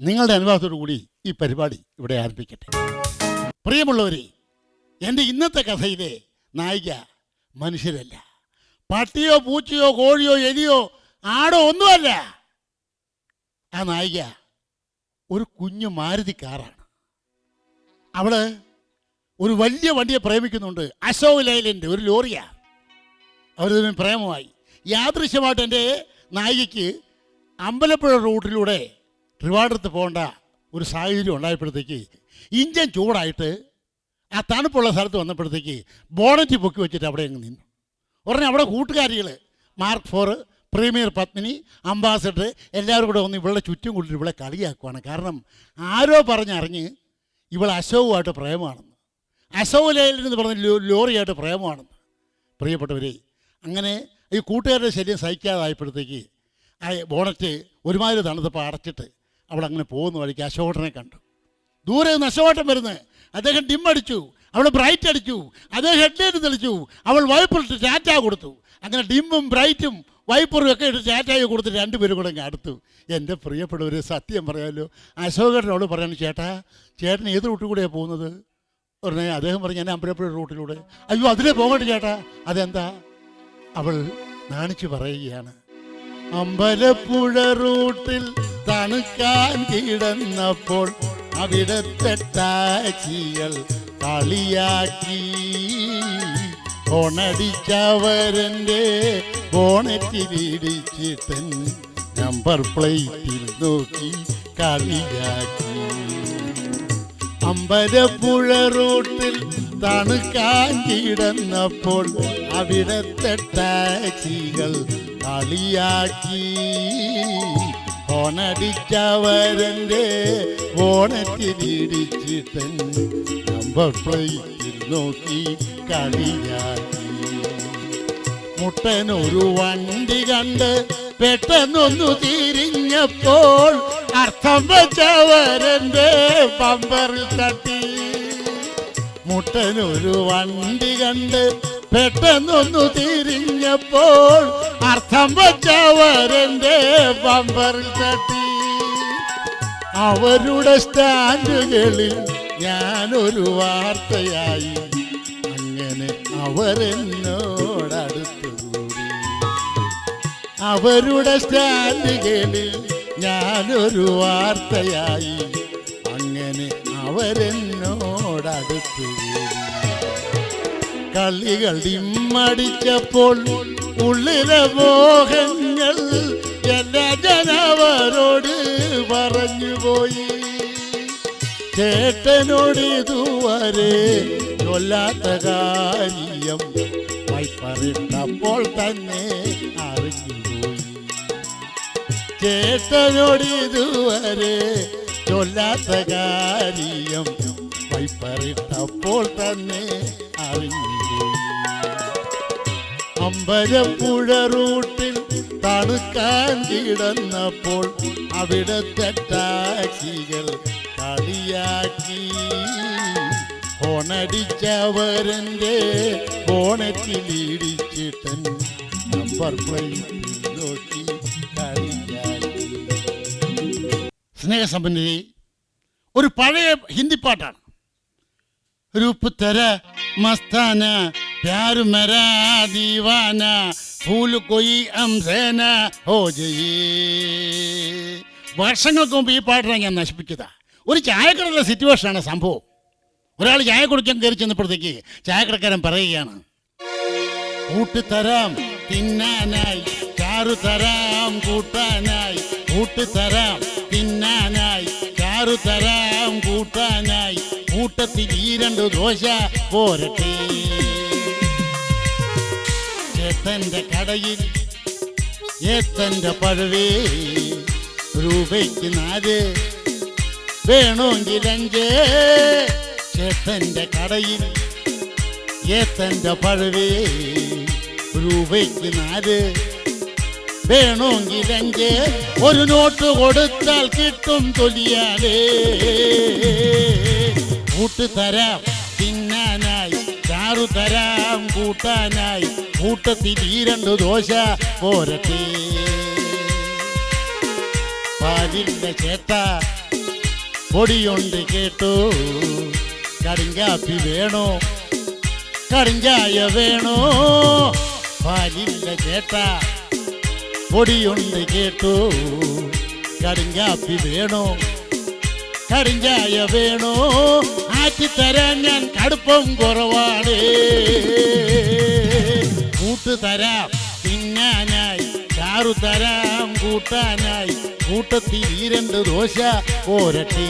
നിങ്ങളുടെ അനുവാദത്തോടു കൂടി ഈ പരിപാടി ഇവിടെ ആരംഭിക്കട്ടെ. പ്രിയമുള്ളവരെ എന്റെ ഇന്നത്തെ കഥയിലെ നായിക മനുഷ്യരല്ല. പട്ടിയോ പൂച്ചയോ കോഴിയോ എലിയോ ആടോ ഒന്നുമല്ല. ആ നായിക ഒരു കുഞ്ഞു മാരുതി കാറാണ്. അവൾ ഒരു വലിയ വണ്ടിയെ പ്രേമിക്കുന്നുണ്ട്. അശോക് ലൈലന്റെ ഒരു ലോറിയാണ് അവരിതിന് പ്രേമമായി. യാദൃശ്യമായിട്ട് എന്റെ നായികയ്ക്ക് അമ്പലപ്പുഴ റൂട്ടിലൂടെ ട്രിവാൻഡ്രത്ത് പോകേണ്ട ഒരു സാഹചര്യം ഉണ്ടായപ്പോഴത്തേക്ക് ഇഞ്ചൻ ചൂടായിട്ട് ആ തണുപ്പുള്ള സ്ഥലത്ത് വന്നപ്പോഴത്തേക്ക് ബോണറ്റ് പൊക്കി വെച്ചിട്ട് അവിടെ അങ്ങ് നിന്നു. ഉടനെ അവിടെ കൂട്ടുകാരികൾ mark four premier Padmini ambassador എല്ലാവരും കൂടെ ഒന്ന് ഇവളുടെ ചുറ്റും കൂട്ടിട്ട് ഇവളെ കളിയാക്കുവാണ്. കാരണം ആരോ പറഞ്ഞറിഞ്ഞ് ഇവൾ അശോകുമായിട്ട് പ്രേമമാണെന്ന്. അശോക് ലേലെന്ന് പറഞ്ഞ ലോ- ലോറിയായിട്ട് പ്രേമമാണെന്ന്. പ്രിയപ്പെട്ടവരെ അങ്ങനെ ഈ കൂട്ടുകാരുടെ ശല്യം സഹിക്കാതായപ്പോഴത്തേക്ക് ആ ബോണറ്റ് ഒരുമാതിരി തണുത്തപ്പോൾ അടച്ചിട്ട് അവൾ അങ്ങനെ പോകുന്ന വഴിക്ക് അശോകനെ കണ്ടു. ദൂരെ നിന്ന് അശോകട്ടൻ വരുന്നത് അദ്ദേഹം ഡിമ്മടിച്ചു അവൾ ബ്രൈറ്റ് അടിച്ചു. അദ്ദേഹം ഹെഡ്ലൈറ്റ് തെളിച്ചു. അവൾ വൈപ്പറിട്ട് ചാറ്റാ കൊടുത്തു. അങ്ങനെ ഡിമ്മും ബ്രൈറ്റും വൈപ്പറും ഒക്കെ ഇട്ട് ചാറ്റായി കൊടുത്ത് രണ്ടുപേരും കൂടെ അങ്ങ് അടുത്തു. എന്റെ പ്രിയപ്പെട്ടവർ സത്യം പറയാമല്ലോ അശോകനോട് പറയാണ് ചേട്ടാ ചേട്ടൻ ഏത് റൂട്ടിൽ കൂടെയാണ് പോകുന്നത്? ഉടനെ അദ്ദേഹം പറഞ്ഞു ഞാൻ അമ്പലപ്പുഴ റൂട്ടിലൂടെ. അയ്യോ അതിലേ പോകട്ടെ ചേട്ടാ. അതെന്താ? അവൾ നാണിച്ചു പറയുകയാണ്. അമ്പലപ്പുഴ റൂട്ടിൽ തണുക്കാൻ കിടന്നപ്പോൾ അവിടത്തെ ടാക്സികൾ കളിയാക്കി. ഓണടിച്ചവരന്റെ ബോണറ്റിലിടിച്ചിട്ടൻ നമ്പർ പ്ലേറ്റിൽ നോക്കി കളിയാക്കി. അമ്പലപ്പുഴ റൂട്ടിൽ തണുക്കാൻ കിടന്നപ്പോൾ അവിടത്തെ ടാക്സികൾ കളിയാക്കി. ഓണടിച്ചവരന്റെ ഓണത്തിരിടിച്ചിട്ടൻ നമ്പർ പ്ലേറ്റിൽ നോക്കി കളിയാക്കി. മുട്ടനൊരു വണ്ടി കണ്ട് പെട്ടെന്നൊന്നു തിരിഞ്ഞപ്പോൾ അർത്ഥം വെച്ചവരന്റെ പമ്പറിൽ തട്ടി. മുട്ടനൊരു വണ്ടി കണ്ട് പെട്ടെന്നൊന്നു തിരിഞ്ഞപ്പോൾ അർത്ഥം വച്ചവരെന്റെ ബമ്പറിൽ തട്ടി. അവരുടെ സ്റ്റാൻഡുകളിൽ ഞാനൊരു വാർത്തയായി. അങ്ങനെ അവരെന്നോടടുത്തുകൂടി. അവരുടെ സ്റ്റാൻഡുകളിൽ ഞാനൊരു വാർത്തയായി. അങ്ങനെ അവരെന്നോടടുത്തുകൂടി. കളികൾ ഇമ്മടിച്ചപ്പോൾ ഉള്ളിലെ മോഹങ്ങൾ എന്റെ ജനവരോട് പറഞ്ഞുപോയി ചേട്ടനോട് ഇതുവരെ കൊല്ലാത്ത കാര്യം വൈപ്പറിട്ടപ്പോൾ തന്നെ അറിഞ്ഞുപോയി ചേട്ടനോട് ഇതുവരെ ചൊല്ലാത്ത കാര്യം വൈപ്പറിട്ടപ്പോൾ തന്നെ അറിഞ്ഞുപോയി അമ്പലപ്പുഴ റൂട്ടിൽ തണുക്കാൻ കിടന്നപ്പോൾ അവിടത്തെ ടാക്സികൾ കളിയാക്കി. ഹോണടിച്ചവരന്റെ ഹോണറ്റിൽ ഇടിച്ചിട്ടൻ നമ്പർ നോക്കി കളിയാക്കി. സ്നേഹസമ്പന്നരി ഒരു പഴയ ഹിന്ദി പാട്ടാണ്. രൂപ തര മസ്താന प्यार मेरा दीवाना फूल कोई हमसे न हो जाइए വർഷങ്ങൾക്ക് മുമ്പ് ഈ പാട്ടിനെ ഞാൻ നശിപ്പിച്ചതാ ഒരു ചായക്കടയിലെ സിറ്റുവേഷനാണ് സംഭവം ഒരാൾ ചായ കുടിക്കാൻ കയറി ചെന്നപ്പോഴത്തേക്ക് ചായക്കടക്കാരൻ പറയുകയാണ് കൂട്ടുതരാം തിന്നാനായി ചാറു തരാം കൂട്ടാനായി കൂട്ടുതരാം തിന്നാനായി ചാറു തരാം കൂട്ടാനായി കൂട്ടത്തിൽ ഈ രണ്ട് ദോശ പോരട്ടെ ചേത്തന്റെ കടയിൽ ഏത്തന്റെ പഴവേ രൂപയ്ക്ക് നാല്. വേണമെങ്കിൽ അഞ്ച്. ചേത്തന്റെ കടയിൽ ഏത്തന്റെ പഴവേ രൂപയ്ക്ക് നാല്. വേണമെങ്കിൽ അഞ്ച്. ഒരു നോട്ട് കൊടുത്താൽ കിട്ടും തൊലിയാലേ. കൂട്ട് തരാം ചാറു തരാം കൂട്ടാനായി. കൂട്ടത്തിൽ ഈ രണ്ടു ദോശ പോരട്ടെ. പാലിന്റെ ചേട്ട പൊടിയുണ്ട് കേട്ടു. കടുങ്കാപ്പി വേണോ? കടുങ്കായ വേണോ? പാലിന്റെ ചേട്ട പൊടിയുണ്ട് കേട്ടു. കടുങ്കാപ്പി വേണോ? കടുങ്കായ വേണോ? ആറ്റിത്തരാൻ ഞാൻ കടുപ്പം കുറവാണ്. കൂട്ട് തരാം തിന്നാനായി ചാറു തരാം കൂട്ടാനായി. കൂട്ടത്തിൽ ഈ രണ്ട് ദോശ പോരട്ടെ.